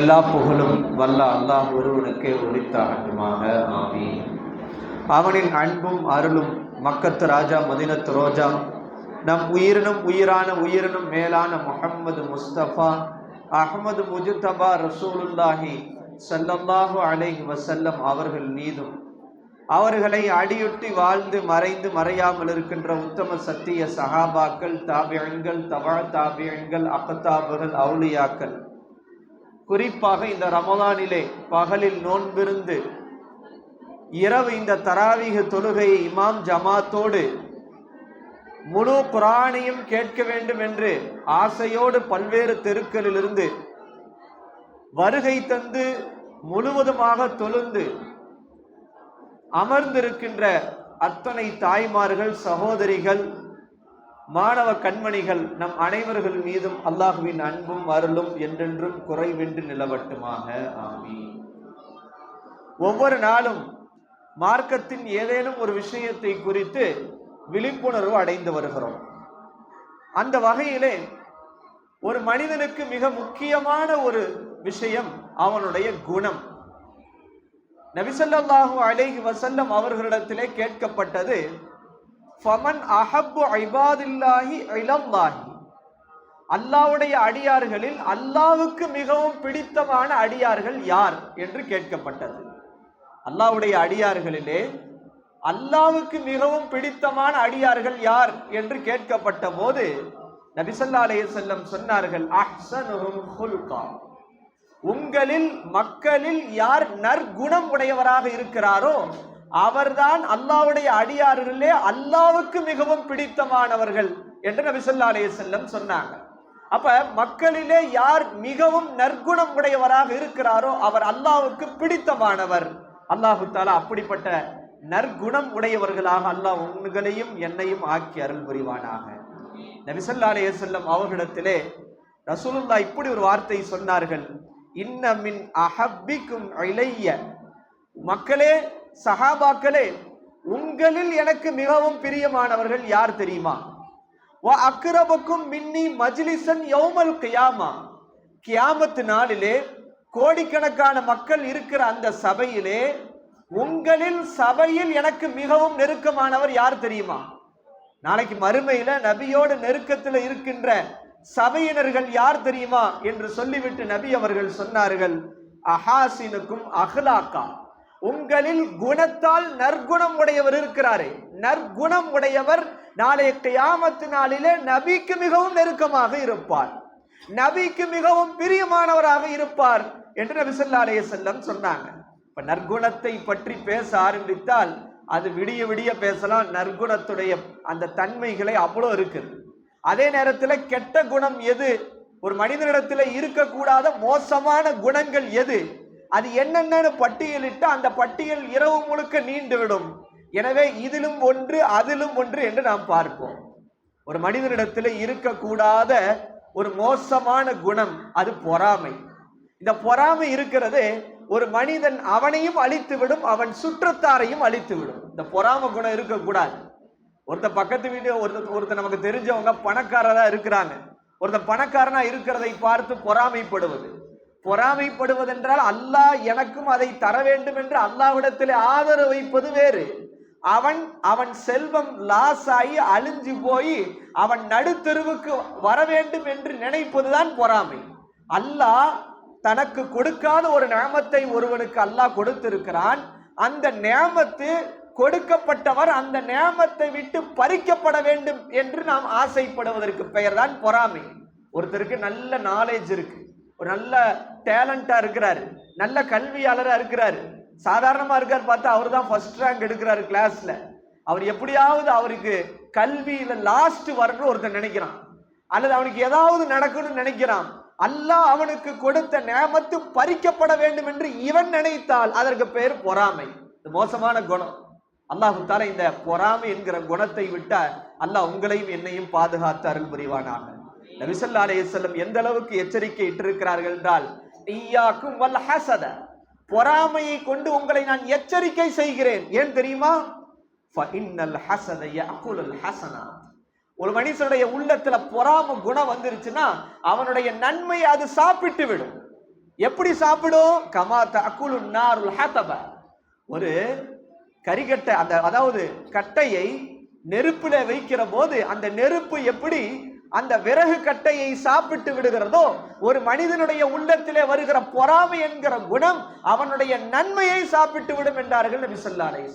எல்லா புகழும் வல்ல அல்லாஹ் ஒருவனுக்கே உரித்தாகட்டுமாக ஆமி அவனின் அன்பும் அருளும் மக்கத்து ராஜா மதினத்து ரோஜா நம் உயிரினும் உயிரான உயிரினும் மேலான முகம்மது முஸ்தபா அகமது முஜுத்தபா ரசூலுல்லாஹி ஸல்லல்லாஹு அலைஹி வசல்லம் அவர்கள் மீதும் அவர்களை அடியொட்டி வாழ்ந்து மறைந்து மறையாமல் இருக்கின்ற உத்தம சத்திய சஹாபாக்கள் தாபியன்கள் தவா தாபியன்கள் அக்கத்தாபுகள் அவுலியாக்கள் குறிப்பாக இந்த ரமலானிலே பகலில் நோன்பிருந்து இரவு இந்த தராவீக தொழுகையை இமாம் ஜமாத்தோடு முழு குரானையும் கேட்க வேண்டும் என்று ஆசையோடு பல்வேறு தெருக்களிலிருந்து வருகை தந்து முழுவதுமாக தொழுந்து அமர்ந்திருக்கின்ற அத்தனை தாய்மார்கள் சகோதரிகள் மாணவ கண்மணிகள் நம் அனைவர்கள் மீதும் அல்லாஹுவின் அன்பும் அருளும் என்றென்றும் குறைவின்றி நிலவட்டுமாக. ஆமி ஒவ்வொரு நாளும் மார்க்கத்தின் ஏதேனும் ஒரு விஷயத்தை குறித்து விழிப்புணர்வு அடைந்து வருகிறோம். அந்த வகையிலே ஒரு மனிதனுக்கு மிக முக்கியமான ஒரு விஷயம் அவனுடைய குணம். நபிசல்லாஹு அலைஹி வசல்லம் அவர்களிடத்திலே கேட்கப்பட்டது ஃபமன் அஹப்பு ஐபாதில்லாஹி இளம்லாஹி அல்லாவுடைய அடியார்களில் அல்லாவுக்கு மிகவும் பிடித்தமான அடியார்கள் யார் என்று கேட்கப்பட்டது. அல்லாவுடைய அடியார்களிலே அல்லாவுக்கு மிகவும் பிடித்தமான அடியார்கள் யார் என்று கேட்கப்பட்ட போது நபிசல்லா அலைய செல்லம் சொன்னார்கள் உங்களில் மக்களில் யார் நற்குணம் உடையவராக இருக்கிறாரோ அவர்தான் அல்லாவுடைய அடியார்களே அல்லாவுக்கு மிகவும் பிடித்தமானவர்கள் என்று நபிசல்லா அலைய செல்லம் சொன்னாங்க. அப்ப மக்களிலே யார் மிகவும் நற்குணம் உடையவராக இருக்கிறாரோ அவர் அல்லாவுக்கு பிடித்தமானவர். அல்லாஹு தாலா அப்படிப்பட்ட நற்குணம் உடையவர்களாக அல்லாஹ் உங்களையும் என்னையும் ஆக்கி அருள் புரிவானாக. நபிசல்லா அலைய செல்லம் அவர்களிடத்திலே ரசூலுல்லா இப்படி ஒரு வார்த்தை சொன்னார்கள். இன்னமின் அஹப்பிக்கும் இளைய மக்களே சஹாபாக்களே உங்களில் எனக்கு மிகவும் பிரியமானவர்கள் யார் தெரியுமா? அக்ரபுக்கும் அக்ரபக்கும் மின்னி மஜ்லிசன் யௌமல் கியாமா. கியாமத்து நாளிலே கோடிக்கணக்கான மக்கள் இருக்கிற அந்த சபையிலே உங்களில் சபையில் எனக்கு மிகவும் நெருக்கமானவர் யார் தெரியுமா? நாளைக்கு மறுமையில நபியோட நெருக்கத்தில் இருக்கின்ற சபையினர்கள் யார் தெரியுமா? என்று சொல்லிவிட்டு நபி அவர்கள் சொன்னார்கள் அஹாசினுக்கும் அஹ்லாக்கா. உங்களில் குணத்தால் நற்குணம் உடையவர் இருக்கிறாரே. நற்குணம் உடையவர் நாளைய கியாமத்து நாளிலே நபிக்கு மிகவும் நெருக்கமாக இருப்பார். நபிக்கு மிகவும் பிரியமானவராக இருப்பார் என்று நபி அலைய செல்லம் சொன்னாங்க. இப்ப நற்குணத்தை பற்றி பேச ஆரம்பித்தால் அது விடிய விடிய பேசலாம். நற்குணத்துடைய அந்த தன்மைகளை அவ்வளோ இருக்குது. அதே நேரத்தில் கெட்ட குணம் எது? ஒரு மனிதனிடத்தில் இருக்கக்கூடாத மோசமான குணங்கள் எது? அது என்னென்னு பட்டியலிட்டு அந்த பட்டியல் இரவு முழுக்க நீண்டுவிடும். எனவே இதிலும் ஒன்று அதிலும் ஒன்று என்று நாம் பார்ப்போம். ஒரு மனிதனிடத்தில் இருக்கக்கூடாத ஒரு மோசமான குணம் அது பொறாமை. இந்த பொறாமை இருக்கிறது ஒரு மனிதன் அவனையும் அழித்து விடும் அவன் சுற்றத்தாரையும் அழித்து விடும் இந்த பொறாம குணம் இருக்கக்கூடாது. ஒருத்த பக்கத்து வீடு ஒருத்த ஒருத்தர் நமக்கு தெரிஞ்சவங்க பணக்காரராக இருக்கிறாங்க. ஒருத்தன் பணக்காரனா இருக்கிறதை பார்த்து பொறாமைப்படுவது. பொறாமைப்படுவதென்றால் அல்லாஹ் எனக்கும் அதை தர வேண்டும் என்று அல்லாவிடத்தில் ஆதரவு வைப்பது வேறு. அவன் அவன் செல்வம் லாஸ் ஆகி அழிஞ்சு போய் அவன் நடுத்தெருவுக்கு வர வேண்டும் என்று நினைப்பதுதான் பொறாமை. அல்லாஹ் தனக்கு கொடுக்காத ஒரு நேமத்தை ஒருவனுக்கு அல்லாஹ் கொடுத்திருக்கிறான். அந்த நேமத்து கொடுக்கப்பட்டவர் அந்த நேமத்தை விட்டு பறிக்கப்பட வேண்டும் என்று நாம் ஆசைப்படுவதற்கு பெயர்தான் பொறாமை. ஒருத்தருக்கு நல்ல நாலேஜ் இருக்கு. ஒரு நல்ல டேலண்டா இருக்கிறார். நல்ல கல்வியாளராக இருக்கிறார். சாதாரணமா இருக்கார் பார்த்தா அவர் தான் ஃபர்ஸ்ட் ரேங்க் எடுக்கிறாரு கிளாஸ்ல அவர் எப்படியாவது அவருக்கு கல்வியில லாஸ்ட் வரணும்னு ஒருத்தன் நினைக்கிறான். அல்லது அவனுக்கு ஏதாவது நடக்கணும்னு நினைக்கிறான். அல்லாஹ் அவனுக்கு கொடுத்த நேமத்து பறிக்கப்பட வேண்டும் என்று இவன் நினைத்தால் அதற்கு பேர் பொறாமை. இது மோசமான குணம். அல்லாஹு தால இந்த பொறாமை என்கிற குணத்தை விட்டால் அல்லாஹ் உங்களையும் என்னையும் பாதுகாத்து அருள் புரிவானாக. நபிசல்லா அலையம் எந்த அளவுக்கு எச்சரிக்கை இட்டிருக்கிறார்கள் என்றால் ஈயாக்கும் வல் ஹசத பொறாமையை கொண்டு உங்களை நான் எச்சரிக்கை செய்கிறேன். ஏன் தெரியுமா? ஃபஇன்னல் ஹசத யஅகுலுல் ஹசனாத் ஒரு மனுஷனுடைய உள்ளத்துல பொறாம குணம் வந்துருச்சுன்னா அவனுடைய நன்மை அது சாப்பிட்டு விடும். எப்படி சாப்பிடும்? கமா தக்குலு நாருல் ஹதப. ஒரு கரிகட்டை அந்த அதாவது கட்டையை நெருப்புல வைக்கிற போது அந்த நெருப்பு எப்படி அந்த விறகு கட்டையை சாப்பிட்டு விடுகிறதோ ஒரு மனிதனுடைய உள்ளத்திலே வருகிற பொறாமை என்கிற குணம் அவனுடைய நன்மையை சாப்பிட்டு விடும் என்றார்கள் நபி ஸல்லல்லாஹு அலைஹி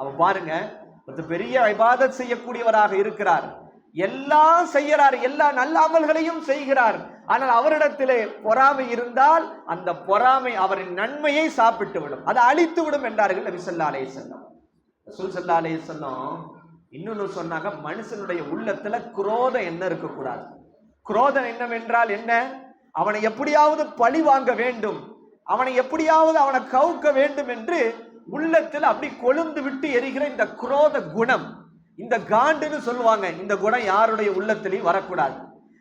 அவ பாருங்க ஒரு பெரிய இபாதத் செய்யக்கூடியவராக இருக்கிறார். எல்லாம் செய்கிறார் எல்லா நல்ல அமல்களையும் செய்கிறார். ஆனால் அவரிடத்திலே பொறாமை இருந்தால் அந்த பொறாமை அவரின் நன்மையை சாப்பிட்டு விடும். அதை அழித்து விடும் என்றார்கள் நபி ஸல்லல்லாஹு அலைஹி வஸல்லம். ரசூல் ஸல்லல்லாஹு இன்னொன்னு சொன்னாங்க மனுஷனுடைய உள்ளத்துல குரோதம் என்ன இருக்கக்கூடாது? குரோதம் என்னவென்றால் என்ன? அவனை எப்படியாவது பழி வாங்க வேண்டும். அவனை எப்படியாவது அவனை கவுக்க வேண்டும் என்று உள்ளத்தில் அப்படி கொழுந்து விட்டு எரிகிற இந்த குரோத குணம். இந்த காண்டுன்னு சொல்லுவாங்க இந்த குணம் யாருடைய உள்ளத்திலையும் வரக்கூடாது.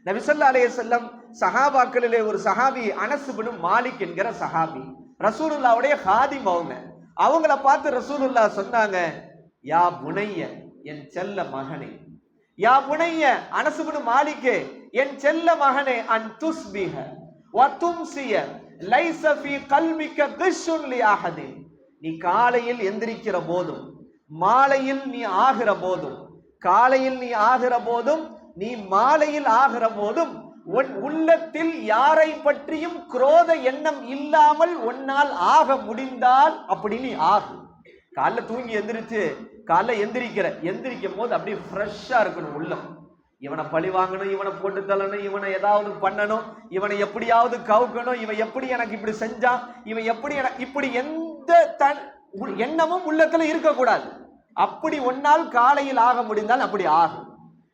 நபிசல்லா அலைய செல்லம் சஹாபாக்களிலே ஒரு சஹாபி அனசுபின் மாலிக் என்கிற சஹாபி ரசூலுல்லாவுடைய ஹாதிம் அவங்க. அவங்கள பார்த்து ரசூலுல்லா சொன்னாங்க யா புனைய என் செல்ல மகனே. யா புனைய அனசுபின் மாலிக்கே என் செல்ல மகனே அன் துஸ்பிஹ வத்தும்சிய லைச ஃபீ கல்விக்க கிஷ்ஷுன் லி அஹதின் நீ காலையில் எந்திரிக்கிற போதும் மாலையில் நீ ஆகிற போதும் காலையில் நீ ஆகிற போதும் நீ மாலையில் ஆகிற போதும் உன் உள்ளத்தில் யாரை பற்றியும் குரோத எண்ணம் இல்லாமல் உன்னால் ஆக முடிந்தால் அப்படி நீ ஆகும் காலைல தூங்கி எந்திரிச்சு காலைல எந்திரிக்கிற எந்திரிக்கும் போது அப்படியே ஃப்ரெஷ்ஷாக இருக்கணும் உள்ளம். இவனை பழி வாங்கணும் இவனை போட்டு தள்ளணும் இவனை ஏதாவது பண்ணணும் இவனை எப்படியாவது கவுக்கணும் இவன் எப்படி எனக்கு இப்படி செஞ்சான் இவன் எப்படி எனக்கு இப்படி எந்த தன் எண்ணமும் உள்ளத்துல இருக்கக்கூடாது. அப்படி ஒன்னால் காலையில் ஆக முடிந்தால் அப்படி ஆகும்.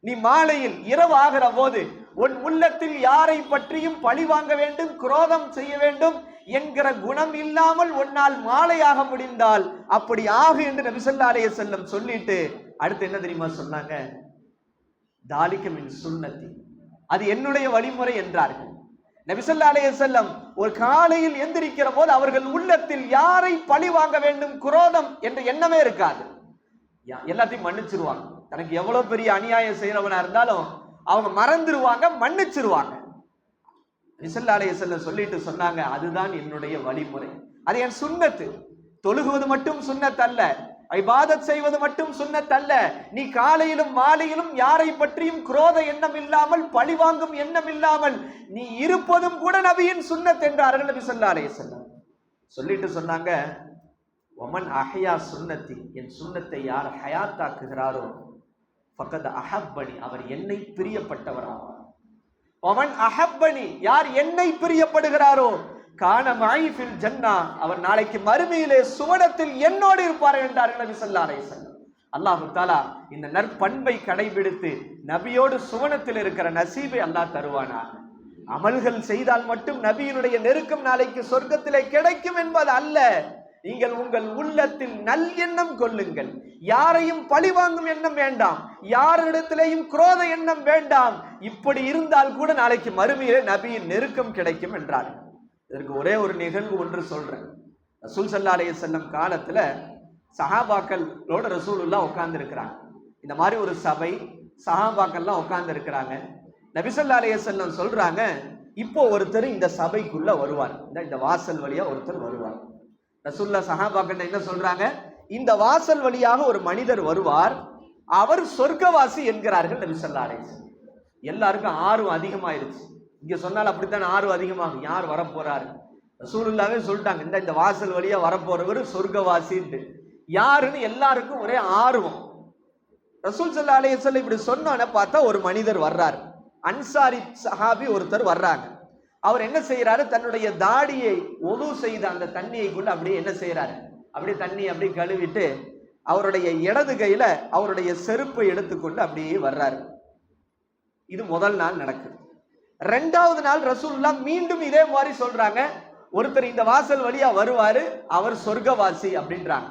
நீ மாலையில் இரவு ஆகிற போது உன் உள்ளத்தில் யாரை பற்றியும் பழி வாங்க வேண்டும் குரோதம் செய்ய வேண்டும் என்கிற குணம் இல்லாமல் உன்னால் மாலையாக முடிந்தால் அப்படி ஆகு என்று நபிசல்லா அலைய செல்லம் சொல்லிட்டு அடுத்து என்ன தெரியுமா சொன்னாங்க? தாலிக்கமின் சுண்ணத்தி. அது என்னுடைய வழிமுறை என்றார்கள். நபிசல்லா அலைய செல்லம் ஒரு காலையில் எந்திரிக்கிற போது அவர்கள் உள்ளத்தில் யாரை பழி வாங்க வேண்டும்? குரோதம் என்ற எண்ணமே இருக்காது. யா- எல்லாத்தையும் மன்னிச்சிருவாங்க. தனக்கு எவ்வளவு பெரிய அநியாயம் செய்யறவனா இருந்தாலும் அவங்க மறந்துருவாங்க மன்னிச்சிருவாங்க. இசல்லாலே இசல்ல சொல்லிட்டு சொன்னாங்க அதுதான் என்னுடைய வழிமுறை. அது என் சுண்ணத்து. தொழுகுவது மட்டும் சுண்ணத் அல்ல ஐபாதத் செய்வது மட்டும் சுன்னத் அல்ல நீ காலையிலும் மாலையிலும் யாரை பற்றியும் குரோத எண்ணம் இல்லாமல் பழி வாங்கும் எண்ணம் இல்லாமல் நீ இருப்பதும் கூட நபியின் சுண்ணத் என்றார்கள் நபி சொல்லாலே செல்லம் சொல்லிட்டு சொன்னாங்க ஒமன் அஹயா சுண்ணத்தி என் சுண்ணத்தை யார் ஹயாத்தாக்குகிறாரோ பக்கத்து அஹப்பணி அவர் என்னை பிரியப்பட்டவராவார். ஒமன் அஹப்பனி யார் என்னை பிரியப்படுகிறாரோ? காண மாயிஃபில் ஜன்னா. அவர் நாளைக்கு மறுமையிலே சுவனத்தில் என்னோடு இருப்பார் என்றார் நபி சொல்லா அலைஹி அல்லாஹு தாலா இந்த நற்பண்பை கடைபிடித்து நபியோடு சுவனத்தில் இருக்கிற நசீபை அல்லாஹ் தருவானாக. அமல்கள் செய்தால் மட்டும் நபியினுடைய நெருக்கம் நாளைக்கு சொர்க்கத்திலே கிடைக்கும் என்பது அல்ல. நீங்கள் உங்கள் உள்ளத்தில் நல் எண்ணம் கொள்ளுங்கள். யாரையும் பழிவாங்கும் எண்ணம் வேண்டாம். யாரிடத்திலேயும் குரோத எண்ணம் வேண்டாம். இப்படி இருந்தால் கூட நாளைக்கு மறுமையிலே நபியின் நெருக்கம் கிடைக்கும் என்றார். இதற்கு ஒரே ஒரு நிகழ்வு ஒன்று சொல்றேன். ரசூல் சல்லா செல்லம் காலத்துல சஹாபாக்களோட ரசூலுல்லா உட்கார்ந்து இருக்கிறாங்க இந்த மாதிரி ஒரு சபை சஹாபாக்கள்லாம் உட்கார்ந்து இருக்கிறாங்க நபிசல்லா செல்லம் சொல்றாங்க இப்போ ஒருத்தர் இந்த சபைக்குள்ள வருவார். இந்த இந்த வாசல் வழியா ஒருத்தர் வருவார். ரசூல்லா சஹாபாக்கிட்ட என்ன சொல்றாங்க? இந்த வாசல் வழியாக ஒரு மனிதர் வருவார். அவர் சொர்க்கவாசி என்கிறார்கள் நபி ஸல்லல்லாஹு எல்லாருக்கும் ஆர்வம் அதிகமாயிருச்சு. இங்க சொன்னால் அப்படித்தான் ஆர்வம் அதிகமாகும். யார் வரப்போறாரு? ரசூலுல்லாவே சொல்லிட்டாங்க இந்த இந்த வாசல் வழியா வரப்போறவர் சொர்க்கவாசின்ட்டு. யாருன்னு எல்லாருக்கும் ஒரே ஆர்வம். ரசூல் சல்லா அலைஹி இப்படி சொன்னோன்னே பார்த்தா ஒரு மனிதர் வர்றார். அன்சாரி சஹாபி ஒருத்தர் வர்றாங்க. அவர் என்ன செய்யறாரு தன்னுடைய தாடியை ஒது செய்த அந்த தண்ணியை கொண்டு அப்படியே என்ன செய்யறாரு அப்படியே தண்ணி அப்படியே கழுவிட்டு அவருடைய இடது கையில அவருடைய செருப்பை எடுத்துக்கொண்டு அப்படியே வர்றாரு. இது முதல் நாள் நடக்குது. ரெண்டாவது நாள் ரசூல்லா மீண்டும் இதே மாதிரி சொல்றாங்க. ஒருத்தர் இந்த வாசல் வழியா வருவாரு அவர் சொர்க்கவாசி அப்படின்றாங்க.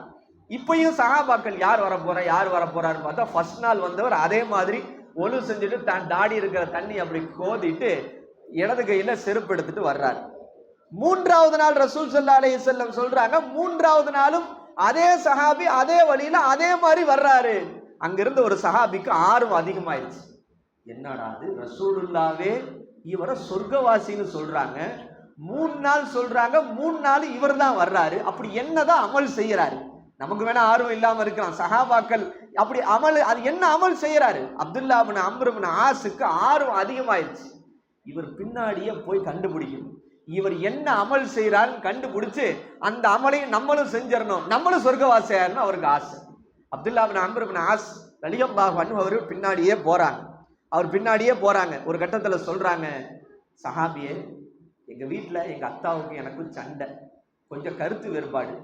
இப்பயும் சகாபாக்கள் யார் வர போறா யார் வர போறாருன்னு பார்த்தா ஃபர்ஸ்ட் நாள் வந்தவர் அதே மாதிரி ஒழு செஞ்சுட்டு தான் தாடி இருக்கிற தண்ணி அப்படி கோதிட்டு இடது கையில செருப்பு எடுத்துட்டு வர்றாரு. மூன்றாவது நாள் ரசூல் சல்லா அலி செல்லம் சொல்றாங்க மூன்றாவது நாளும் அதே சஹாபி அதே வழியில அதே மாதிரி வர்றாரு. அங்கிருந்து ஒரு சஹாபிக்கு ஆர்வம் அதிகமாயிருச்சு. என்னடா அது ரசூலுல்லாவே இவரை சொர்க்கவாசின்னு சொல்றாங்க. மூணு நாள் சொல்றாங்க மூணு நாள் இவர் தான் வர்றாரு. அப்படி என்னதான் அமல் செய்யறாரு? நமக்கு வேணா ஆர்வம் இல்லாம இருக்கலாம். சஹாபாக்கள் அப்படி அமல் அது என்ன அமல் செய்யறாரு? அப்துல்லா பின் ஆசுக்கு ஆர்வம் அதிகமாயிருச்சு. இவர் பின்னாடியே போய் கண்டுபிடிக்கணும் இவர் என்ன அமல் செய்கிறான்னு கண்டுபிடிச்சு அந்த அமலையும் நம்மளும் செஞ்சிடணும். நம்மளும் சொர்க்கவாசியாருன்னு அவருக்கு ஆசை. அப்துல்லா பின் அம்ரு பின் ஆஸ் ரலியல்லாஹு அவர் பின்னாடியே போகிறாங்க அவர் பின்னாடியே போகிறாங்க ஒரு கட்டத்தில் சொல்கிறாங்க சஹாபியே எங்கள் வீட்டில் எங்கள் அத்தாவுக்கும் எனக்கும் சண்டை. கொஞ்சம் கருத்து வேறுபாடு.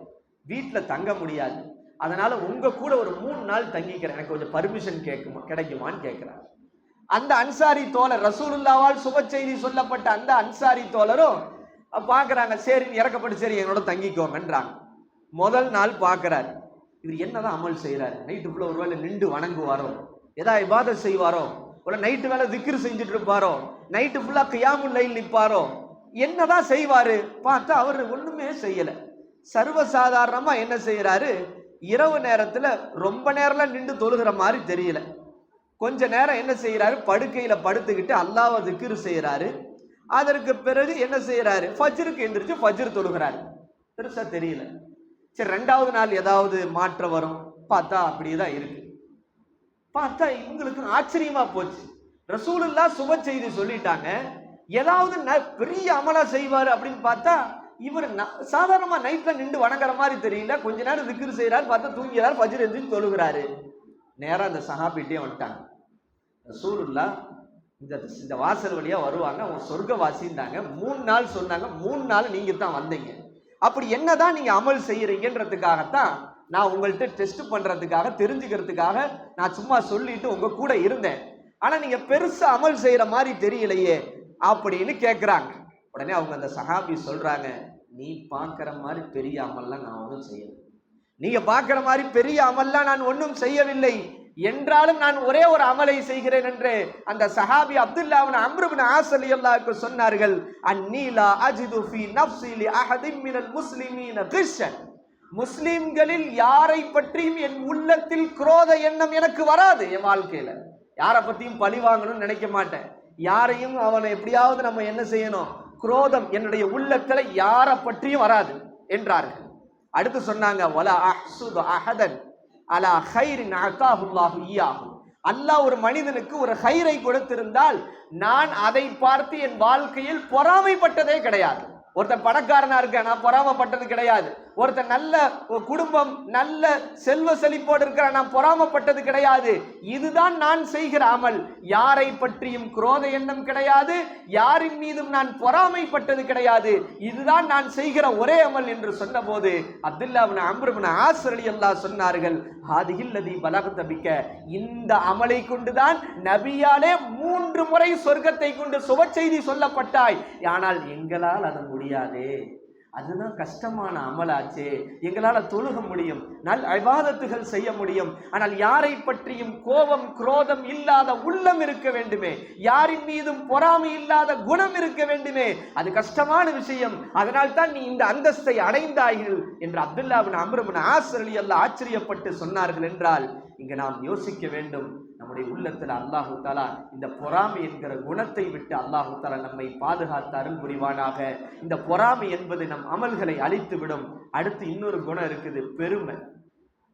வீட்டில் தங்க முடியாது. அதனால் உங்கள் கூட ஒரு மூணு நாள் தங்கிக்கிறேன். எனக்கு கொஞ்சம் பர்மிஷன் கேட்குமா கிடைக்குமான்னு கேட்குறாங்க அந்த அன்சாரி தோழர் ரசூலுல்லாவால் சுப செய்தி சொல்லப்பட்ட அந்த அன்சாரி தோழரும் பார்க்குறாங்க சரி இறக்கப்பட்டு சரி என்னோட தங்கிக்கோங்கன்றாங்க. முதல் நாள் பார்க்கறாரு இவர் என்னதான் அமல் செய்கிறார் நைட்டு ஃபுல்லாக ஒருவேளை நின்று வணங்குவாரோ? ஏதா இபாதத் செய்வாரோ? ஒரு நைட்டு வேலை திக்ரு செஞ்சுட்டு இருப்பாரோ? நைட்டு ஃபுல்லாக கியாமுல் லைல் நிற்பாரோ என்னதான் செய்வார்? பார்த்தா அவர் ஒன்றுமே செய்யலை. சர்வசாதாரணமாக என்ன செய்கிறாரு இரவு நேரத்தில் ரொம்ப நேரம்லாம் நின்று தொழுகிற மாதிரி தெரியல. கொஞ்ச நேரம் என்ன செய்கிறாரு படுக்கையில் படுத்துக்கிட்டு அல்லாவை திக்ரு செய்கிறாரு அதற்கு பிறகு என்ன செய்கிறாரு ஃபஜ்ருக்கு எந்திரிச்சு ஃபஜ்ர் தொழுகிறாரு. பெருசாக தெரியல. சரி ரெண்டாவது நாள் ஏதாவது மாற்றம் வரும். பார்த்தா அப்படியே தான் இருக்கு. பார்த்தா இவங்களுக்கு ஆச்சரியமா போச்சு. ரசூலுல்லா சுப செய்தி சொல்லிட்டாங்க. ஏதாவது ந- பெரிய அமலா செய்வார் அப்படின்னு பார்த்தா இவர் ந- நைட்டில் நின்று வணங்குற மாதிரி தெரியல. கொஞ்ச நேரம் திக்ரு செய்கிறாரு பார்த்தா தூங்கிறார் ஃபஜ்ர் எந்திரிச்சு தொழுகிறாரு. நேராக அந்த சஹாபிட்டே வந்துட்டாங்க. ரசூலுல்லா இந்த இந்த வாசல் வழியாக வருவாங்க அவங்க சொர்க்கவாசின்றாங்க. மூணு நாள் சொன்னாங்க மூணு நாள் நீங்கள் தான் வந்தீங்க. அப்படி என்ன தான் நீங்கள் அமல் செய்கிறீங்கன்றதுக்காகத்தான் நான் உங்கள்கிட்ட டெஸ்ட் பண்ணுறதுக்காக தெரிஞ்சுக்கிறதுக்காக நான் சும்மா சொல்லிட்டு உங்கள் கூட இருந்தேன். ஆனால் நீங்கள் பெருசாக அமல் செய்கிற மாதிரி தெரியலையே அப்படின்னு கேட்குறாங்க உடனே அவங்க அந்த சஹாபி சொல்கிறாங்க நீ பார்க்குற மாதிரி பெரிய அமல்லாம் நான் ஒன்றும் செய்யலை. நீங்க பார்க்குற மாதிரி பெரிய அமல்லாம் நான் ஒன்றும் செய்யவில்லை. என்றாலும் நான் ஒரே ஒரு அமலை செய்கிறேன் என்று அந்த சஹாபி அப்துல்லாவின் அம்ருபின் ஆசலி அல்லாவுக்கு சொன்னார்கள். அந்நீலா அஜிது ஃபி நஃப்ஸி அஹதிம் மினல் முஸ்லிமீன கிருஷ்ணன் முஸ்லிம்களில் யாரை பற்றியும் என் உள்ளத்தில் குரோத எண்ணம் எனக்கு வராது என் வாழ்க்கையில. யாரை பற்றியும் பழி வாங்கணும்னு நினைக்க மாட்டேன். யாரையும் அவனை எப்படியாவது நம்ம என்ன செய்யணும்? குரோதம் என்னுடைய உள்ளத்தில் யாரை பற்றியும் வராது என்றார்கள். அடுத்து சொன்னாங்க வலா அஹ்சுது அஹதன் அலா ஹைரின் அகாஹுல்லாஹு அல்லாஹ் ஒரு மனிதனுக்கு ஒரு ஹைரை கொடுத்திருந்தால் நான் அதை பார்த்து என் வாழ்க்கையில் பொறாமைப்பட்டதே கிடையாது. ஒருத்தன் பணக்காரனா இருக்க நான் பொறாமப்பட்டது கிடையாது. ஒருத்தன் நல்ல ஒரு குடும்பம் நல்ல செல்வ செழிப்போடு இருக்கிற நான் பொறாமப்பட்டது கிடையாது. இதுதான் நான் செய்கிற அமல். யாரை பற்றியும் குரோத எண்ணம் கிடையாது யாரின் மீதும் நான் பொறாமைப்பட்டது கிடையாது. இதுதான் நான் செய்கிற ஒரே அமல் என்று சொன்னபோது அப்துல்லாபின் அம்ருபின் ஆசர் அலி அல்லாஹ் சொன்னார்கள் ஹாதிகில்லதி தபிக்க இந்த அமலை கொண்டுதான் நபியாலே மூன்று முறை சொர்க்கத்தை கொண்டு சுப செய்தி சொல்லப்பட்டாய். ஆனால் எங்களால் அது முடியாது. அதுதான் கஷ்டமான அமலாச்சே. எங்களால் தொழுக முடியும் நல் அபாதத்துகள் செய்ய முடியும். ஆனால் யாரை பற்றியும் கோபம் குரோதம் இல்லாத உள்ளம் இருக்க வேண்டுமே. யாரின் மீதும் பொறாமை இல்லாத குணம் இருக்க வேண்டுமே. அது கஷ்டமான விஷயம். அதனால் தான் நீ இந்த அந்தஸ்தை அடைந்தாய்கள் என்று அப்துல்லாவின் அம்ருபின் ஆசர் ஆச்சரியப்பட்டு சொன்னார்கள் என்றால் இங்கு நாம் யோசிக்க வேண்டும். நம்முடைய உள்ளத்தில் அல்லாஹு தாலா இந்த பொறாமை என்கிற குணத்தை விட்டு அல்லாஹு தாலா நம்மை பாதுகாத்து அருள் புரிவானாக. இந்த பொறாமை என்பது நம் அமல்களை அழித்து விடும் அடுத்து இன்னொரு குணம் இருக்குது பெருமை.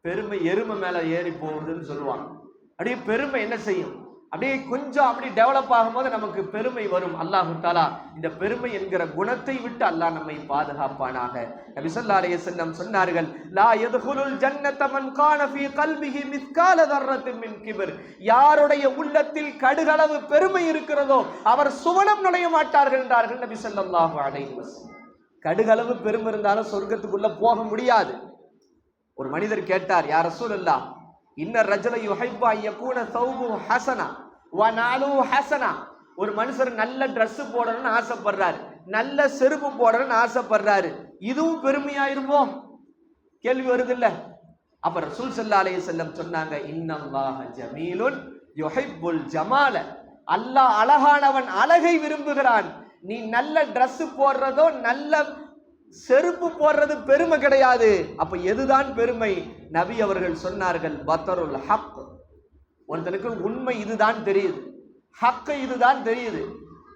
பெருமை எருமை மேலே ஏறி போகுதுன்னு சொல்லுவாங்க. அப்படியே பெருமை என்ன செய்யும்? அப்படியே கொஞ்சம் அப்படி டெவலப் ஆகும்போது நமக்கு பெருமை வரும். அல்லாஹு தாலா இந்த பெருமை என்கிற குணத்தை விட்டு அல்லாஹ் நம்மை பாதுகாப்பானாக. நபி ஸல்லல்லாஹு செல்லம் சொன்னார்கள் லா யதுகுலுல் ஜன்னத்தமன் மன் கான ஃபீ கல்பிஹி மிஸ்கால தர்ரத்தின் மின் கிபர். யாருடைய உள்ளத்தில் கடுகளவு பெருமை இருக்கிறதோ அவர் சுவனம் நுழைய மாட்டார்கள் என்றார்கள் நபி ஸல்லல்லாஹு அலைஹி வஸல்லம். கடுகளவு பெருமை இருந்தாலும் சொர்க்கத்துக்குள்ள போக முடியாது. ஒரு மனிதர் கேட்டார் யார் ரசூலுல்லாஹ் இன்ன ரஜல யுஹைபா அன் யகூன சௌபு ஹசனா வ நாலு ஹசனா. ஒரு மனுஷர் நல்ல ட்ரெஸ் போடணும்னு ஆசைப்படுறாரு நல்ல செருப்பு போடணும்னு ஆசைப்படுறாரு. இதுவும் பெருமையாயிருமோ கேள்வி வருது இல்ல அப்ப ரசூல் ஸல்லல்லாஹு அலைஹி வஸல்லம் சொன்னாங்க இன்னல்லாஹ ஜமீலுன் யுஹைபுல் ஜமால. அல்லாஹ் அழகானவன் அழகை விரும்புகிறான். நீ நல்ல ட்ரெஸ் போடுறதோ நல்ல செருப்பு போடுறது பெருமை கிடையாது. அப்ப எதுதான் பெருமை? நபி அவர்கள் சொன்னார்கள் பத்தருல் ஹக். ஒருத்தனுக்கு உண்மை இதுதான் தெரியுது. ஹக்கு இதுதான் தெரியுது.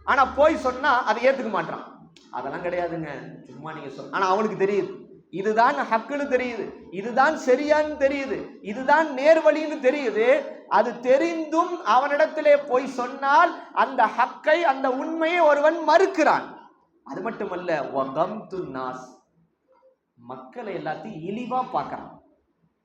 ஆனா போய் சொன்னா அதை ஏத்துக்க மாட்டான் அதெல்லாம் கிடையாதுங்க. சும்மா நீங்க சொல் ஆனா அவனுக்கு தெரியுது. இதுதான் ஹக்குன்னு தெரியுது. இதுதான் சரியான்னு தெரியுது. இதுதான் நேர்வழின்னு தெரியுது. அது தெரிந்தும் அவனிடத்திலே போய் சொன்னால் அந்த ஹக்கை அந்த உண்மையை ஒருவன் மறுக்கிறான். அது மட்டுமல்ல வகம்து நாஸ். மக்களை எல்லாத்தையும் இழிவா பார்க்கறான்.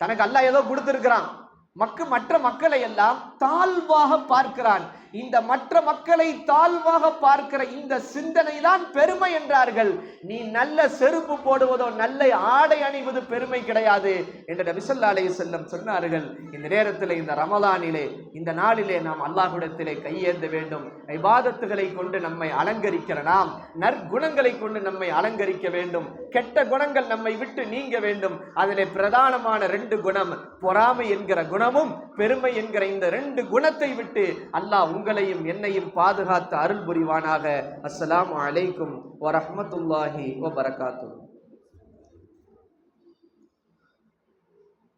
தனக்கு அல்லாஹ் ஏதோ கொடுத்துருக்கிறான். மக்கு மற்ற மக்களை எல்லாம் தாழ்வாக பார்க்கிறான். இந்த மற்ற மக்களை தாழ்வாக பார்க்கிற இந்த சிந்தனை தான் பெருமை என்றார்கள். நீ நல்ல செருப்பு போடுவதோ நல்ல ஆடை அணிவது பெருமை கிடையாது என்று நபிசல்லா அலைய செல்லம் சொன்னார்கள். இந்த நேரத்தில் இந்த ரமலானிலே இந்த நாளிலே நாம் அல்லாஹுடத்திலே கையேந்த வேண்டும். இபாதத்துகளை கொண்டு நம்மை அலங்கரிக்கிற நாம் நற்குணங்களை கொண்டு நம்மை அலங்கரிக்க வேண்டும். கெட்ட குணங்கள் நம்மை விட்டு நீங்க வேண்டும். அதிலே பிரதானமான ரெண்டு குணம் பொறாமை என்கிற குணமும் பெருமை என்கிற இந்த ரெண்டு குணத்தை விட்டு அல்லாஹ் உங்களையும் என்னையும் பாதுகாத்து அருள் புரிவானாக அஸ்ஸலாமு அலைக்கும் வரஹ்மத்துல்லாஹி வபரகாத்துஹு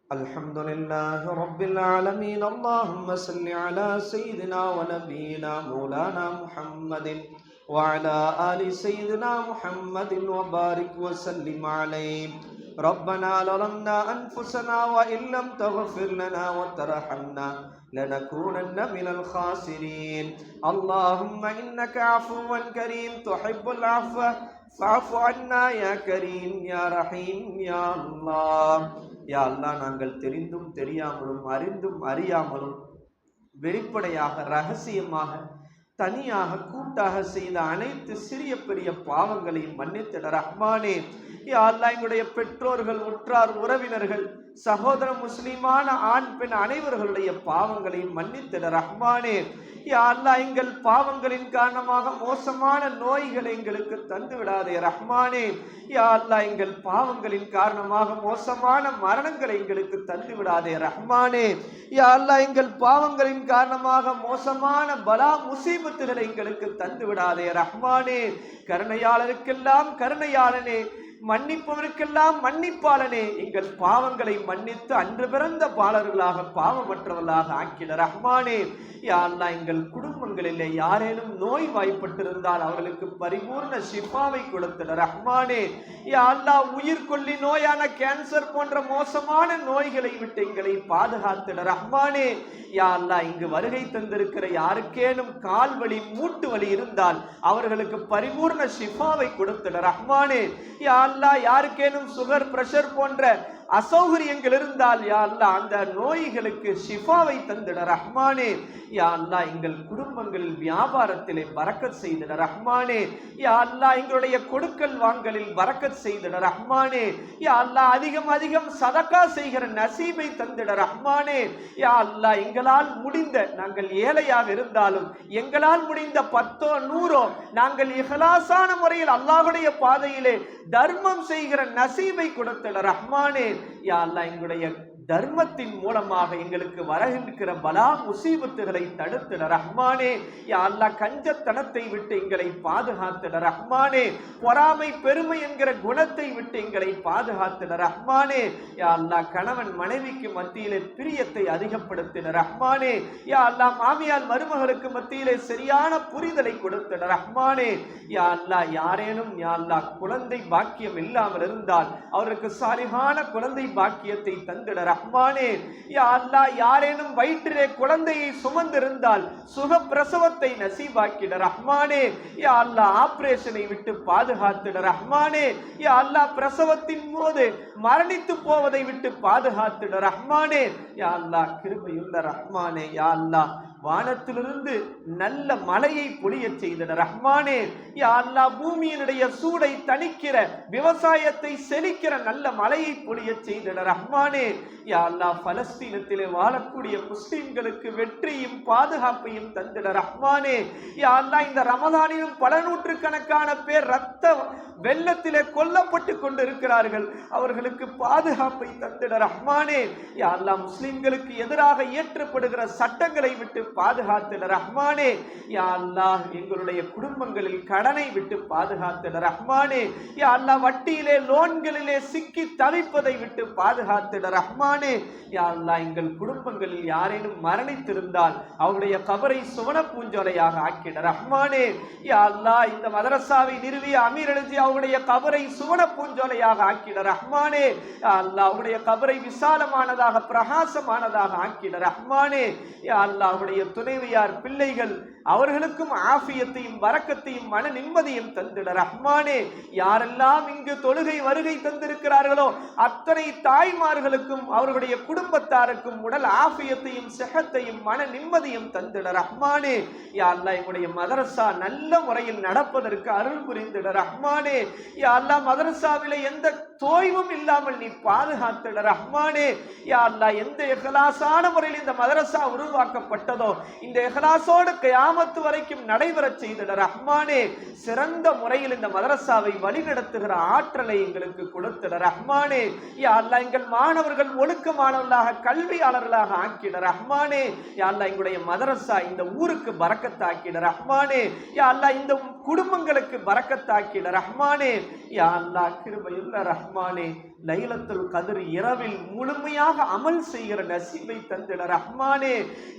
الحمد لله رب العالمين اللهم صل على سيدنا ونبينا مولانا محمد وعلى آل سيدنا محمد وبارك وسلم عليه ربنا ظلمنا أنفسنا وإن لم تغفر لنا وترحمنا لنكونن من الخاسرين اللهم إنك عفو كريم تحب العفو فاعف عنا يا كريم يا رحيم يا الله யா அல்லாஹ் நாங்கள் தெரிந்தும் தெரியாமலும் அறிந்தும் அறியாமலும் வெளிப்படையாக ரகசியமாக தனியாக கூட்டாக செய்த அனைத்து சிறிய பெரிய பாவங்களையும் மன்னித்திட ரஹ்மானே யா எங்களுடைய பெற்றோர்கள் உற்றார் உறவினர்கள் சகோதர முஸ்லிமான ஆண் பெண் அனைவர்களுடைய பாவங்களையும் மன்னித்திட ரஹ்மானே யா எங்கள் பாவங்களின் காரணமாக மோசமான நோய்களை எங்களுக்கு தந்து விடாதே ரஹ்மானே யா அல்லா எங்கள் பாவங்களின் காரணமாக மோசமான மரணங்களை எங்களுக்கு தந்து விடாதே ரஹ்மானே யா அல்லா எங்கள் பாவங்களின் காரணமாக மோசமான பலா முசீபத்துகளை எங்களுக்கு தந்து விடாதே ரஹ்மானே கருணையாளருக்கெல்லாம் கருணையாளனே மன்னிப்பவருக்கெல்லாம் மன்னிப்பாளனே. எங்கள் பாவங்களை மன்னித்து அன்று பிறந்த பாலர்களாக பாவமற்றவர்களாக ஆக்கிட ரஹ்மானே. யா எங்கள் குடும்பங்களிலே யாரேனும் நோய் வாய்ப்பட்டிருந்தால் அவர்களுக்கு பரிபூர்ண சிப்பாவை கொடுத்திட ரஹ்மானே. யா உயிர் கொல்லி நோயான கேன்சர் போன்ற மோசமான நோய்களை விட்டு எங்களை பாதுகாத்திட ரஹ்மானே. யா இங்கு வருகை தந்திருக்கிற யாருக்கேனும் கால் வலி மூட்டு வலி இருந்தால் அவர்களுக்கு பரிபூர்ண சிப்பாவை கொடுத்திட ரஹ்மானே. யா அல்லா யாருக்கேனும் சுகர் பிரஷர் போன்ற அசௌகரியங்கள் இருந்தால் யா அல்லா அந்த நோய்களுக்கு ஷிஃபாவை தந்திட. ரஹ்மானே யா அல்லா எங்கள் குடும்பங்களில் வியாபாரத்திலே பறக்கத் செய்திட. ரஹ்மானே யா அல்லாஹ் எங்களுடைய கொடுக்கல் வாங்கலில் பறக்கத் செய்திட. ரஹ்மானே யா அல்லாஹ் அதிகம் அதிகம் சதக்கா செய்கிற நசீபை தந்திட. ரஹ்மானே யா அல்லா எங்களால் முடிந்த நாங்கள் ஏழையாக இருந்தாலும் எங்களால் முடிந்த பத்தோ நூறோ நாங்கள் இஹலாசான முறையில் அல்லாஹுடைய பாதையிலே தர்மம் செய்கிற நசீபை கொடுத்திட. ரஹ்மானே யா அல்லாஹ் எங்களுடைய தர்மத்தின் மூலமாக எங்களுக்கு வரகின்ற பலா முசீபத்துகளை தடுத்திட ரஹ்மானே யா அல்லாஹ் கஞ்சத்தனத்தை விட்டு எங்களை பாதுகாத்திட ரஹ்மானே பொறாமை பெருமை என்கிற குணத்தை விட்டு எங்களை பாதுகாத்திட ரஹ்மானே யா அல்லாஹ் கணவன் மனைவிக்கு மத்தியிலே பிரியத்தை அதிகப்படுத்தின ரஹ்மானே யா அல்லா மாமியால் மருமகளுக்கு மத்தியிலே சரியான புரிதலை கொடுத்திட ரஹ்மானே யா அல்லா யாரேனும் யா அல்லாஹ் குழந்தை பாக்கியம் இல்லாமல் இருந்தால் அவருக்கு சாலிகான குழந்தை பாக்கியத்தை தந்திட ரஹ்மானே யா அல்லாஹ் யாரேனும் வயிற்றிலே குழந்தையை சுமந்திருந்தால் சுக பிரசவத்தை நசீபாக்கிட. ரஹ்மானே யா அல்லாஹ் ஆபரேஷனை விட்டு பாதுகாத்திட. ரஹ்மானே யா அல்லாஹ் பிரசவத்தின் போது மரணித்து போவதை விட்டு பாதுகாத்திட. ரஹ்மானே யா அல்லாஹ் கிருபையுள்ள ரஹ்மானே யா அல்லாஹ் வானத்திலிருந்து நல்ல மழையை பொழியச் செய்தனர் ரஹ்மானே யா அல்லா பூமியினுடைய சூடை தணிக்கிற விவசாயத்தை செழிக்கிற நல்ல மழையை பொழியச் செய்தனர் ரஹ்மானே யா அல்லாஹ் பலஸ்தீனத்திலே வாழக்கூடிய முஸ்லிம்களுக்கு வெற்றியும் பாதுகாப்பையும் தந்திட ரஹ்மானே யா இந்த ரமதானிலும் பல நூற்றுக்கணக்கான பேர் ரத்த வெள்ளத்திலே கொல்லப்பட்டு கொண்டு இருக்கிறார்கள் அவர்களுக்கு பாதுகாப்பை தந்திட ரஹ்மானே யா அல்லாஹ் முஸ்லிம்களுக்கு எதிராக இயற்றப்படுகிற சட்டங்களை விட்டு பாதுகாத்துல ரஹ்மானே. யா அல்லாஹ் எங்களுடைய குடும்பங்களில் கடனை விட்டு பாதுகாத்துல ரஹ்மானே. யா அல்லாஹ் வட்டியிலே லோன்களிலே சிக்கி தவிப்பதை விட்டு பாதுகாத்திட ரஹ்மானே. யா அல்லாஹ் எங்கள் குடும்பங்களில் யாரேனும் மரணித்திருந்தால் அவருடைய கபரை சுவன பூஞ்சோலையாக ஆக்கிட ரஹ்மானே. யா அல்லாஹ் இந்த மதரசாவை நிறுவிய அமீர் எழுதி அவருடைய கபரை சுவன பூஞ்சோலையாக ஆக்கிட ரஹ்மானே. யா அல்லாஹ் அவருடைய கபரை விசாலமானதாக பிரகாசமானதாக ஆக்கிட ரஹ்மானே. யா அல்லாஹ் அவருடைய அவருடைய துணைவியார் பிள்ளைகள் அவர்களுக்கும் ஆஃபியத்தையும் வரக்கத்தையும் மன நிம்மதியும் தந்திட. ரஹ்மானே யாரெல்லாம் இங்கு தொழுகை வருகை தந்திருக்கிறார்களோ அத்தனை தாய்மார்களுக்கும் அவர்களுடைய குடும்பத்தாருக்கும் உடல் ஆஃபியத்தையும் செகத்தையும் மன நிம்மதியும் தந்திட. ரஹ்மானே யா எங்களுடைய மதரசா நல்ல முறையில் நடப்பதற்கு அருள் புரிந்திட. ரஹ்மானே யா மதரசாவில எந்த தோய்வும் இல்லாமல் நீ பாதுகாத்துட ரஹ்மானே. யா எந்த எஹலாசான முறையில் இந்த மதரசா உருவாக்கப்பட்டதோ இந்த எஹலாசோடு கயாமத்து வரைக்கும் நடைபெறச் செய்திட ரஹ்மானே சிறந்த முறையில் இந்த மதரசாவை வழிநடத்துகிற ஆற்றலை எங்களுக்கு கொடுத்திட ரஹ்மானே. யா எங்கள் மாணவர்கள் ஒழுக்கமானவர்களாக கல்வியாளர்களாக ஆக்கிட ரஹ்மானே. யா எங்களுடைய மதரசா இந்த ஊருக்கு பறக்கத்தாக்கிட ரஹ்மானே. யா இந்த குடும்பங்களுக்கு பறக்கத்தாக்கிட ரஹ்மானே யா அல்லா கிருபையுள்ள ரஹ்மானே. லைலத்துல் கதிர் இரவில் முழுமையாக அமல் செய்கிற நசீபை தந்திட ரஹ்மானே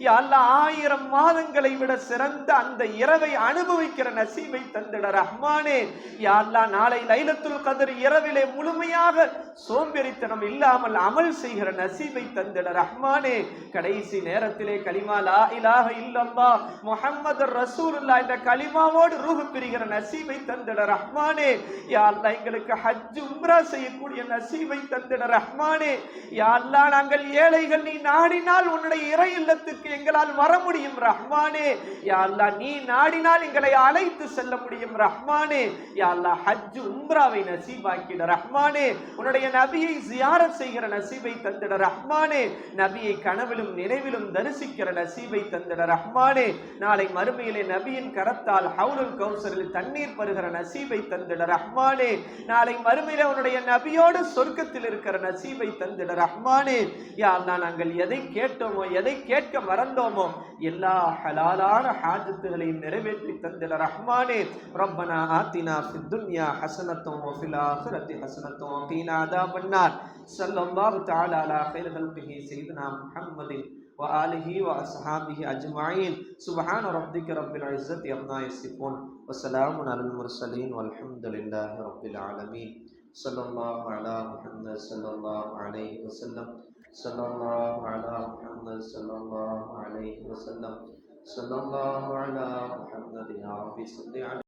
அல்ல ஆயிரம் மாதங்களை விட சிறந்த அந்த இரவை அனுபவிக்கிற நசீபை தந்திட ரஹ்மானே. யா நாளை லைலத்துல் கதிர் இரவிலே முழுமையாக சோம்பேறித்தனம் இல்லாமல் அமல் செய்கிற நசீபை தந்திட ரஹ்மானே. கடைசி நேரத்திலே கலிமா லா இலாக இல்லல்லா முஹம்மது ரசூலுல்லா என்ற கலிமாவோடு ரூஹு பிரிகிற நசீபை தந்திட ரஹ்மானே. யா எங்களுக்கு ஹஜ் உம்ரா செய்யக்கூடிய நசீபை தந்திட ரஹ்மானே யாழ்லா நாங்கள் ஏழைகள் நீ நாடினால் உன்னுடைய இறை இல்லத்துக்கு எங்களால் வர முடியும் ரஹ்மானே. யாழ்லா நீ நாடினால் எங்களை அழைத்து செல்ல முடியும் ரஹ்மானே. யாழ்லா ஹஜ் உம்ராவை நசீபாக்கிட ரஹ்மானே. உன்னுடைய நபியை ஜியாரத் செய்கிற நசீபை தந்திட ரஹ்மானே. நபியை கனவிலும் நினைவிலும் தரிசிக்கிற நசீபை தந்திட ரஹ்மானே. நாளை மறுமையிலே நபியின் கரத்தால் ஹவுலுல் கௌசரில் தண்ணீர் பருகிற நசீபை தந்திட ரஹ்மானே. நாளை மறுமையில உன்னுடைய நபியோடு சொர்க்கத்தில் இருக்கிற நசீபை தந்திட ரஹ்மானே யா அல்லா நாங்கள் எதை கேட்டோமோ எதை கேட்க மறந்தோமோ எல்லா ஹலாலான ஹாஜத்துகளையும் நிறைவேற்றி தந்திட ரஹ்மானே. ரப்பனா ஆத்தினா ஃபித்துன்யா ஹசனத்தும் ஃபில் ஆஹிரத்தி ஹசனத்தும் வகீனா அதாப் النار صلى الله تعالى على خير خلقه سيدنا محمد وآله وأصحابه أجمعين سبحان ربك رب العزة عما يصفون وسلام على المرسلين والحمد لله رب العالمين صلى الله على محمد صلى الله عليه وسلم. صلى الله على محمد صلى الله عليه وسلم. صلى الله على محمد يا رب صل على